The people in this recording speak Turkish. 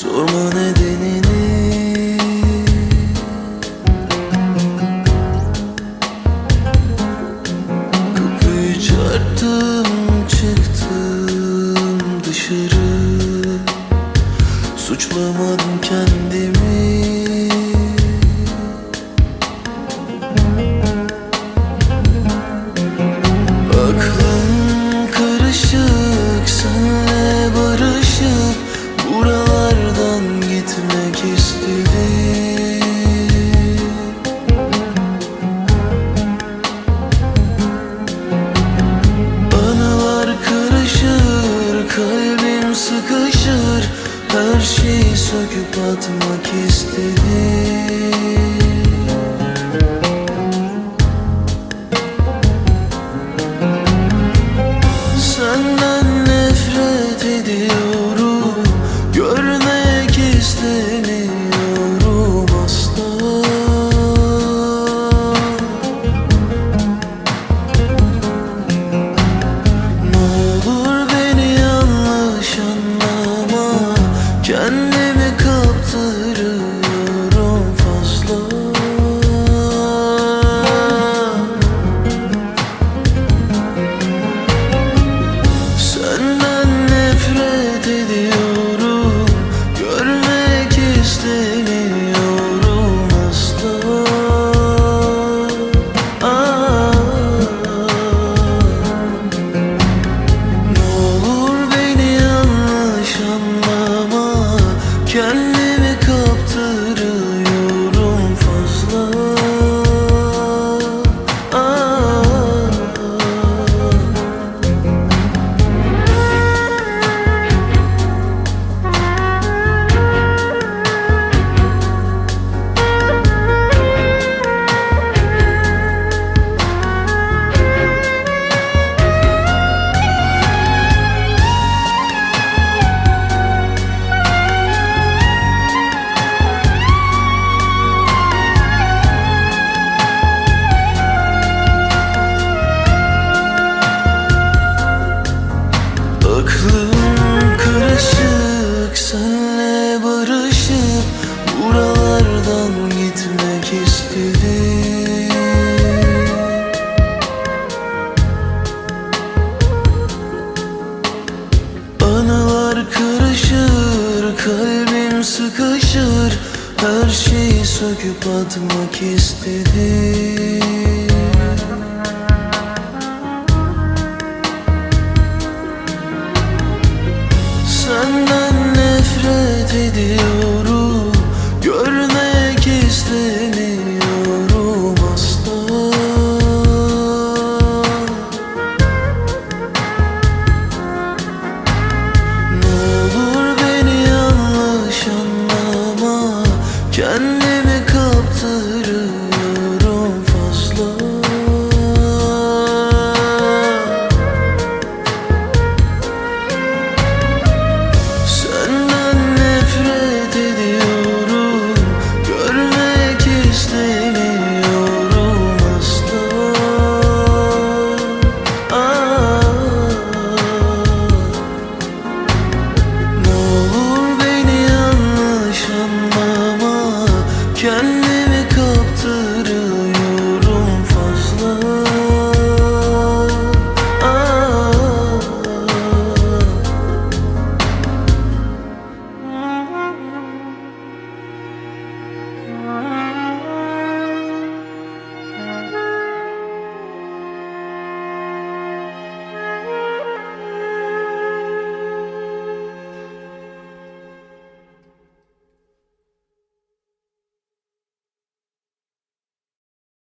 Sorma neden söküp atmak istedim. Senden nefret ediyorum. Görmek istemiyorum asla. Ne olur beni yanlış anlama. Kendi taşır Her şeyi söküp atmak istedi Senden nefret ediyorum Görmek istedim. chân